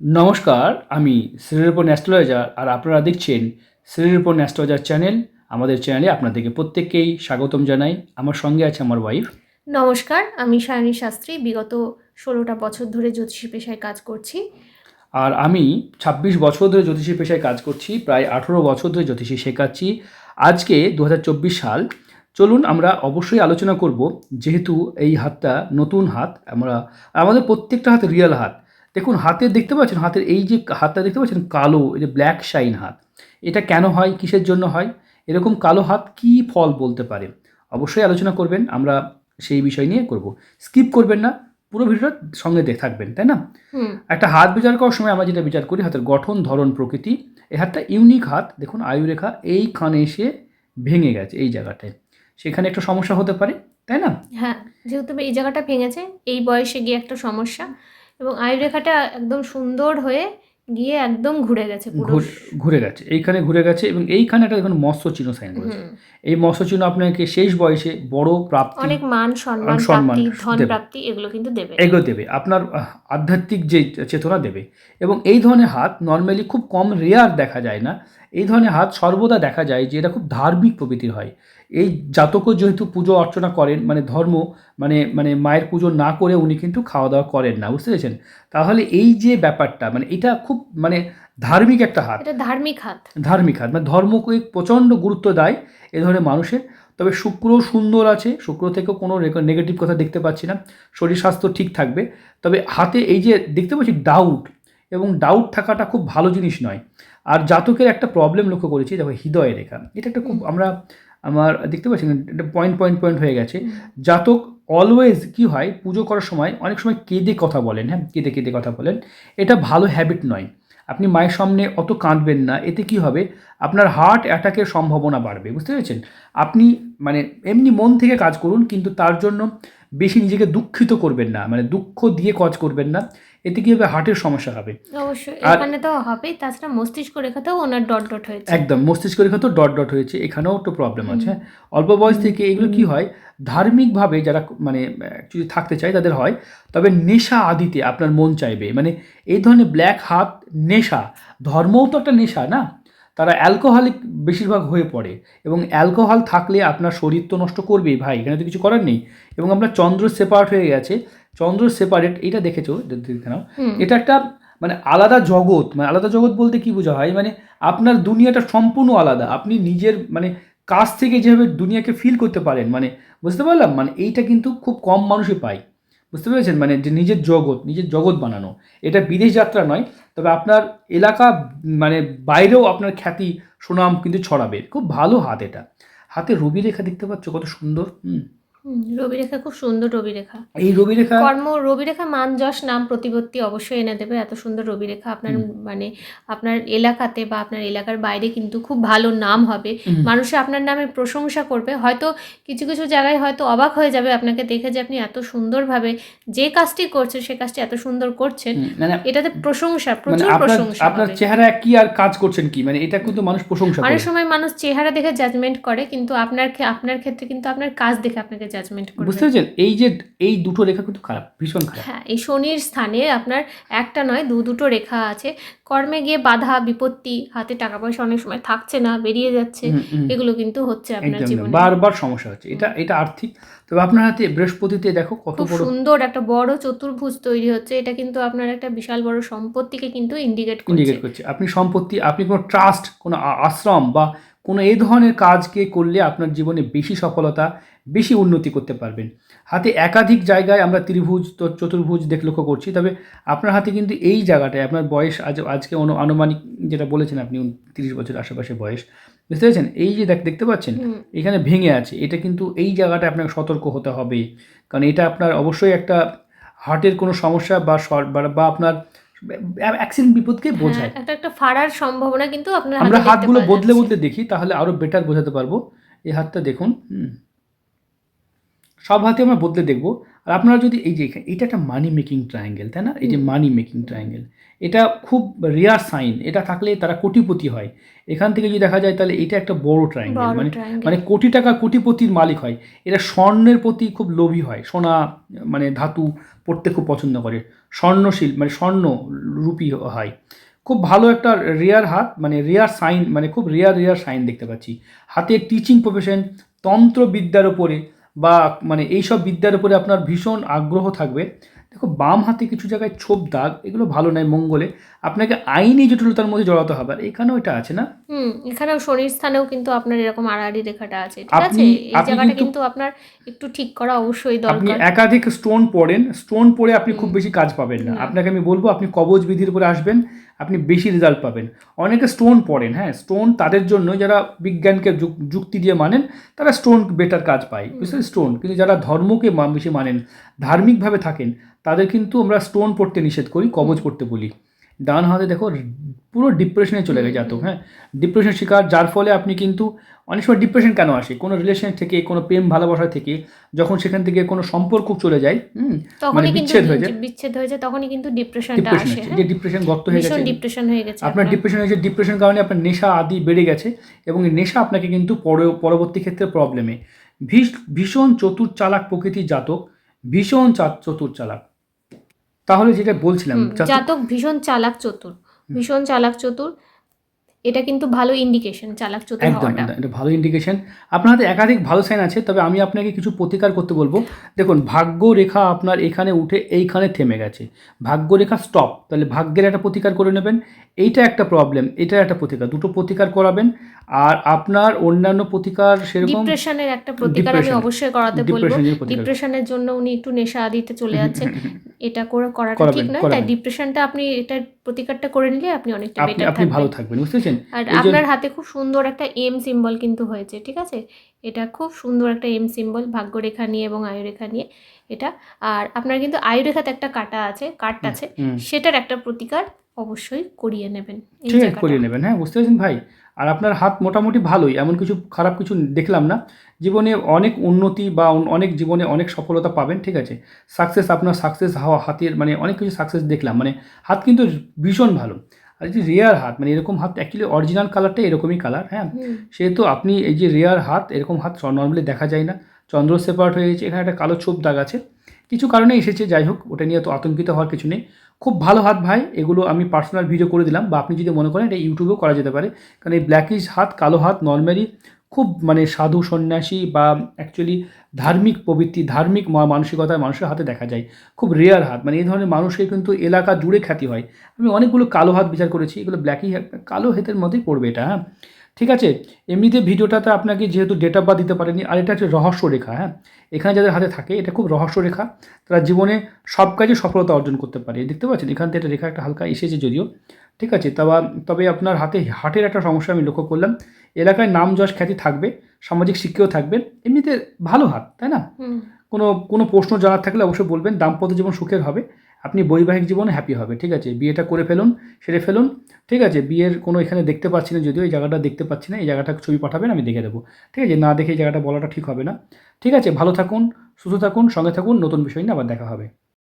নমস্কার আমি শ্রীরূপন অ্যাস্ট্রোলজার আর আপনারা দেখছেন শ্রীরূপন অ্যাস্ট্রোলজার চ্যানেল। আমাদের চ্যানেলে আপনাদেরকে প্রত্যেককেই স্বাগতম জানাই। আমার সঙ্গে আছে আমার ওয়াইফ নমস্কার আমি সায়নী শাস্ত্রী। বিগত ষোলোটা বছর ধরে জ্যোতিষী পেশায় কাজ করছি। আর আমি ২৬ বছর ধরে জ্যোতিষী পেশায় কাজ করছি প্রায় আঠেরো বছর ধরে জ্যোতিষী শেখাচ্ছি। আজকে দু হাজার চব্বিশ সাল চলুন আমরা অবশ্যই আলোচনা করব যেহেতু এই হাতটা নতুন হাত আমরা আমাদের প্রত্যেকটা হাত রিয়েল হাত। দেখুন হাতের দেখতে পাচ্ছেন হাতের এই যে হাতটা দেখতে পাচ্ছেন কালো এই যে ব্ল্যাক শাইন হাত। এটা কেন হয় কিসের জন্য হয়? এরকম কালো হাত কি ফল বলতে পারে? অবশ্যই আলোচনা করবেন আমরা সেই বিষয় নিয়ে করব। স্কিপ করবেন না পুরো ভিডিওটা সঙ্গে দেখ থাকবেন তাই না? একটা হাত বিচার করার সময় আমরা যেটা বিচার করি হাতের গঠন ধরন প্রকৃতি এই হাতটা ইউনিক হাত দেখুন আয়ুরেখা এইখানে এসে ভেঙে গেছে এই জায়গাটায় সেখানে একটা সমস্যা হতে পারে তাই না? হ্যাঁ যেহেতু এই জায়গাটা ভেঙেছে এই বয়সে গিয়ে একটা সমস্যা। এবং আয়ুরেখাটা একদম সুন্দর হয়ে গিয়ে একদম ঘুরে গেছে ঘুরে গেছে। এইখানে ঘুরে গেছে এবং এইখানে একটা দেখুন মৎস্য চিহ্ন সাইন করেছে। এই মৎস্য চিহ্ন আপনাকে শেষ বয়সে বড় প্রাপ্তি অনেক মান সম্মান সম্মান ধন প্রাপ্তি এগুলো কিন্তু দেবে। এগুলো দেবে। আপনার আধ্যাত্মিক যে চেতনা দেবে। এবং এই ধরনের হাত নর্মালি খুব কম রেয়ার দেখা যায় না। এই ধরনের হাত সর্বদা দেখা যায় যে এটা খুব ধার্মিক প্রকৃতির হয়। এই জাতকও যেহেতু পুজো অর্চনা করেন মানে ধর্ম মানে মানে মায়ের পুজো না করে উনি কিন্তু খাওয়া দাওয়া করেন না বুঝতে পেরেছেন? তাহলে এই যে ব্যাপারটা মানে এটা খুব মানে ধার্মিক একটা হাত। এটা ধার্মিক হাত। ধার্মিক হাত মানে ধর্মকে প্রচণ্ড গুরুত্ব দেয় এ ধরনের মানুষের। তবে শুক্র সুন্দর আছে শুক্র থেকেও কোনো নেগেটিভ কথা দেখতে পাচ্ছি না শরীর স্বাস্থ্য ঠিক থাকবে। তবে হাতে এই যে দেখতে পাচ্ছি ডাউট এবং ডাউট থাকাটা খুব ভালো জিনিস নয়। আর জাতকের একটা প্রবলেম লক্ষ্য করেছি দেখো হৃদয় রেখা এটা একটা খুব আমরা আমার, দেখতে পাচ্ছি এটা পয়েন্ট পয়েন্ট পয়েন্ট হয়ে গেছে। জাতক অলওয়েজ কি হয়, পুজো করার সময় অনেক সময় কেঁদে কথা বলেন হ্যাঁ কেঁদে কেঁদে কথা বলেন। এটা ভালো হ্যাবিট নয়। আপনি মায়ের সামনে অত কাঁদবেন না, এতে কি হবে? আপনার হার্ট অ্যাটাকের সম্ভাবনা বাড়বে, বুঝতে পেরেছেন? আপনি মানে এমনি মন থেকে কাজ করুন, কিন্তু তার জন্য বেশি নিজেকে দুঃখিত করবেন না। মানে দুঃখ দিয়ে কাজ করবেন না। এতে কি হবে? হার্টের সমস্যা হবে। অবশ্যই এখানে তো হবেই তাছাড়া মস্তিষ্ক রেখাতেও ওনার ডট ডট হয়েছে। একদম মস্তিষ্ক রেখা তো ডট ডট হয়েছে এখানেও একটু প্রবলেম আছে। অল্প বয়স থেকে এগুলো কি হয়? ধার্মিকভাবে যারা মানে অ্যাকচুয়ালি থাকতে চায় তাদের হয় তবে নেশা আদিতে আপনার মন চাইবে। মানে এই ধরনের ব্ল্যাক হাত নেশা ধর্মও তো একটা নেশা না? তারা অ্যালকোহলিক বেশিরভাগ হয়ে পড়ে এবং অ্যালকোহল থাকলে আপনার শরীর তো নষ্ট করবেই ভাই এখানে তো কিছু করার নেই। এবং আমরা চন্দ্র সেপারেট হয়ে গেছে চন্দ্র সেপারেট এটা দেখেছ? দেখে নাও। এটা একটা মানে আলাদা জগৎ মানে আলাদা জগৎ বলতে কি বোঝা হয়? মানে আপনার দুনিয়াটা সম্পূর্ণ আলাদা। আপনি নিজের মানে কাছ থেকে যেভাবে দুনিয়াকে ফিল করতে পারেন মানে বুঝতে পারলাম? মানে এইটা কিন্তু খুব কম মানুষই পায়। বুঝতে পেরেছেন? মানে যে নিজের জগৎ নিজের জগৎ বানানো। এটা বিদেশ যাত্রা নয় তবে আপনার এলাকা মানে বাইরেও আপনার খ্যাতি সুনাম কিন্তু ছড়াবে। খুব ভালো হাত এটা। হাতে রবি রেখা দেখতে পাচ্ছ কত সুন্দর? হুম। রবি রেখা খুব সুন্দর রবি রেখা এই রবি রেখা কর্ম রবি রেখা মান যশ নাম প্রতিপত্তি অবশ্যই এনে দেবে এত সুন্দর রবি রেখা আপনার মানে আপনার এলাকাতে বা আপনার এলাকার বাইরে কিন্তু খুব ভালো নাম হবে। মানুষে আপনার নামে প্রশংসা করবে হয়তো কিছু কিছু জায়গায় হয়তো অবাক হয়ে যাবে আপনাকে দেখে যে আপনি এত সুন্দরভাবে যে কাজটি করছেন সে কাজটি এত সুন্দর করছেন। মানে এটাতে প্রশংসা মানে প্রচুর প্রশংসা আপনার চেহারা কি আর কাজ করছেন কি? মানে এটা কিন্তু মানুষ প্রশংসা অনেক সময় মানুষ চেহারা দেখে জাজমেন্ট করে কিন্তু আপনার আপনার ক্ষেত্রে কিন্তু আপনার কাজ দেখে আপনাকে জাজমেন্ট করবে বুঝতে পেরেছেন? এই যে এই দুটো রেখা কিন্তু খারাপ ভীষণ খারাপ। হ্যাঁ এই শনির স্থানে আপনার একটা নয় দু দুটো রেখা আছে। কর্মে গিয়ে বাধা বিপত্তি হাতে টাকা পয়সা অনেক সময় থাকছে না বেরিয়ে যাচ্ছে। এগুলো কিন্তু হচ্ছে আপনার জীবনে। বারবার সমস্যা হচ্ছে। এটা এটা আর্থিক। তবে আপনার হাতে বৃহস্পতিতে দেখো কত বড় সুন্দর একটা বড় চতুর্ভুজ তৈরি হচ্ছে। এটা কিন্তু আপনার একটা বিশাল বড় সম্পত্তিকে কিন্তু ইন্ডিকেট করছে। ইন্ডিকেট করছে। আপনি সম্পত্তি আপনি কোনো ট্রাস্ট কোনো আশ্রম বা কোনো এই ধরনের কাজকে করলে আপনার জীবনে বেশি সফলতা বেশি উন্নতি করতে পারবেন। হাতে একাধিক জায়গায় আমরা ত্রিভুজ তো চতুর্ভুজ দেখ লক্ষ্য করছি। তবে আপনার হাতে কিন্তু এই জায়গাটায় আপনার বয়স আজ আজকে অনু আনুমানিক যেটা বলেছেন আপনি তিরিশ বছর আশেপাশে বয়স। বুঝতে পেরেছেন? এই যে দেখ- দেখতে পাচ্ছেন। এখানে ভেঙে আছে। এটা কিন্তু এই জায়গাটা আপনাকে সতর্ক হতে হবে। কারণ এটা আপনার অবশ্যই একটা হার্টের কোনো সমস্যা বা- বা আপনার অ্যাক্সিডেন্ট বিপদকে বোঝায়। এটা একটা ফাড়ার সম্ভাবনা কিন্তু আপনার আমরা হাতগুলো বদলে বদলে দেখি তাহলে আরও বেটার বোঝাতে পারব। এই হাতটা দেখুন হুম। সব হাতে আমরা বদলে দেখব। আপনারা যদি এই যে এটা একটা মানি মেকিং ট্রায়াঙ্গেল তাই না? এই যে মানি মেকিং ট্রায়াঙ্গেল এটা খুব রেয়ার সাইন এটা থাকলে তারা কোটিপতি হয়। এখান থেকে যদি দেখা যায় তাহলে এটা একটা বড় ট্রায়াঙ্গেল মানে মানে কোটি টাকা কোটিপতির মালিক হয়। এরা স্বর্ণের প্রতি খুব লোভী হয় সোনা মানে ধাতু পড়তে খুব পছন্দ করে। স্বর্ণশীল মানে স্বর্ণ রূপী হয়। খুব ভালো একটা রেয়ার হাত মানে রেয়ার সাইন মানে খুব রেয়ার রেয়ার সাইন দেখতে পাচ্ছি। হাতের টিচিং প্রফেশন তন্ত্রবিদ্যার ওপরে বা মানে এইসব বিদ্যার উপরে আপনার ভীষণ আগ্রহ থাকবে। দেখো বাম হাতে কিছু জায়গায় ছোপ দাগ এগুলো ভালো নয় মঙ্গলে। আপনাকে আইনি জটিলতার মধ্যে জড়াতে হবে। আর এখানেও এটা আছে না? হুম এখানেও শনির স্থানেও কিন্তু আপনার এরকম আড়াআড়ি রেখাটা আছে। ঠিক আছে? এই জায়গাটা কিন্তু- আপনার একটু ঠিক করা অবশ্যই দরকার। আপনি একাধিক স্টোন পড়েন। স্টোন পড়ে আপনি খুব বেশি কাজ পাবেন না। না। আপনাকে আমি বলব আপনি কবজ বিধির উপরে আসবেন। আপনি বেশি রেজাল্ট পাবেন। অনেকে স্টোন পড়েন হ্যাঁ? স্টোন তাদের জন্য যারা বিজ্ঞানকে যুক- যুক্তি দিয়ে মানেন তারা স্টোন বেটার কাজ পায়। বুঝলেন স্টোন কিন্তু যারা ধর্মকে বেশি মানেন ধার্মিকভাবে থাকেন তাদের কিন্তু আমরা স্টোন পড়তে নিষেধ করি কবজ পড়তে বলি। ডান হাতে দেখো পুরো ডিপ্রেশনে চলে গেছে জাতক হ্যাঁ? ডিপ্রেশনের শিকার যার ফলে আপনি কিন্তু অনেক সময় ডিপ্রেশন কেন আসে? কোনো রিলেশন থেকে কোনো প্রেম ভালোবাসা থেকে যখন সেখান থেকে কোনো সম্পর্ক চলে যায় হুম? মানে বিচ্ছেদ হয়ে যায়। বিচ্ছেদ হয়ে যায় তখনই কিন্তু ডিপ্রেশনটা ডিপ্রেশন আসে হ্যাঁ? যে ডিপ্রেশন গর্ত হয়ে গেছে। ডিপ্রেশন হয়ে গেছে আপনার ডিপ্রেশন হয়েছে ডিপ্রেশন কারণে আপনার নেশা আদি বেড়ে গেছে এবং এই নেশা আপনাকে কিন্তু পরবর্তী ক্ষেত্রে প্রবলেমে ভীষণ চতুর চালাক প্রকৃতির জাতক ভীষণ চতুর চালাক। তাহলে যেটা বলছিলাম জাতক- ভীষণ চালাক চতুর ভীষণ চালাক চতুর। এটা কিন্তু ভালো ইন্ডিকেশন চালাক চতুর একদম এটা ভালো ইন্ডিকেশন আপনার হাতে একাধিক ভালো সাইন আছে তবে আমি আপনাকে কিছু প্রতিকার করতে বলব। দেখুন ভাগ্য রেখা আপনার এখানে উঠে এইখানে থেমে গেছে। ভাগ্য রেখা স্টপ তাহলে ভাগ্যের একটা প্রতিকার করে নেবেন। এইটা একটা প্রবলেম এটা একটা প্রতিকার দুটো প্রতিকার করাবেন। আর আপনার অন্যান্য প্রতিকার সেরকম ডিপ্রেশনের একটা প্রতিকার আমি অবশ্যই করাতে বলব। ডিপ্রেশনের জন্য উনি একটু নেশা আদিতে চলে যাচ্ছে এটা করে করাটা ঠিক নয় তাই ডিপ্রেশনটা আপনি এটার প্রতিকারটা করে নিলে আপনি অনেকটা বেটার আপনি ভালো থাকবেন। থাকবেন বুঝতে পেরেছেন? আর আপনার হাতে খুব সুন্দর একটা এম সিম্বল কিন্তু হয়েছে ঠিক আছে? এটা খুব সুন্দর একটা এম সিম্বল ভাগ্যরেখা নিয়ে এবং আয়ুরেখা নিয়ে। এটা আর আপনার কিন্তু আয়ুরেখাতে একটা কাটা আছে কাট আছে সেটার একটা প্রতিকার অবশ্যই করিয়ে নেবেন ঠিক আছে করিয়ে নেবেন হ্যাঁ বুঝতে পেরেছেন ভাই? আর আপনার হাত মোটামুটি ভালোই এমন কিছু খারাপ কিছু দেখলাম না। জীবনে অনেক উন্নতি বা অনেক জীবনে অনেক সফলতা পাবেন ঠিক আছে? সাকসেস আপনার সাকসেস হওয়া হাতের মানে অনেক কিছু সাকসেস দেখলাম। মানে হাত কিন্তু ভীষণ ভালো। আর যে রেয়ার হাত মানে এরকম হাত অ্যাকচুয়ালি অরিজিনাল কালারটা এরকমই কালার হ্যাঁ? সেহেতু আপনি এই যে রেয়ার হাত এরকম হাত নর্মালি দেখা যায় না। চন্দ্র সেপারেট হয়ে গেছে এখানে একটা কালো ছোপ দাগ আছে। কিছু কারণে এসেছে, যাই হোক, ওটা নিয়ে তো আতঙ্কিত হওয়ার কিছু নেই। খুব ভালো হাত ভাই, এগুলো আমি পার্সোনাল ভিডিও করে দিলাম বা আপনি যদি মনে করেন এটা ইউটিউবেও করা যেতে পারে। কারণ এই ব্ল্যাকিশ হাত, কালো হাত নর্মালি খুব মানে সাধু সন্ন্যাসী বা অ্যাকচুয়ালি ধার্মিক প্রবৃত্তি, ধার্মিক মা- মানসিকতার মানুষের হাতে দেখা যায়। খুব রেয়ার হাত মানে এই ধরনের মানুষের কিন্তু এলাকা জুড়ে খ্যাতি হয়। আমি অনেকগুলো কালো হাত বিচার করেছি, এগুলো ব্ল্যাকি কালো হাতের মধ্যেই পড়বে এটা হ্যাঁ। ঠিক আছে? এমনিতে ভিডিওটাতে আপনাকে যেহেতু ডেট অফ বার্থ দিতে পারেনি আর এটা হচ্ছে রহস্য রেখা হ্যাঁ? এখানে যাদের হাতে থাকে এটা খুব রহস্য রেখা। তারা জীবনে সব কাজে সফলতা অর্জন করতে পারে। দেখতে পাচ্ছেন এখান থেকে একটা রেখা একটা হালকা এসেছে যদিও। ঠিক আছে তবে তবে আপনার হাতে হার্টের একটা সমস্যা আমি লক্ষ্য করলাম। এলাকায় নাম যশ খ্যাতি থাকবে সামাজিক শিক্ষাও থাকবে। এমনিতে ভালো হাত তাই না? কোনো কোনো প্রশ্ন জানার থাকলে অবশ্যই বলবেন। দাম্পত্য জীবন সুখের হবে। আপনি বৈবাহিক জীবনে হ্যাপি হবে ঠিক আছে? বিয়েটা করে ফেলুন, সেরে ফেলুন, ঠিক আছে? বিয়ের কোনো এখানে দেখতে পাচ্ছি না যদিও, এই জায়গাটা দেখতে পাচ্ছি না, এই জায়গাটা ছবি পাঠাবেন, আমি দেখে দেবো, ঠিক আছে? না দেখে এই জায়গাটা বলাটা ঠিক হবে না, ঠিক আছে? ভালো থাকুন, সুস্থ থাকুন, সঙ্গে থাকুন, নতুন বিষয় নিয়ে আবার দেখা হবে।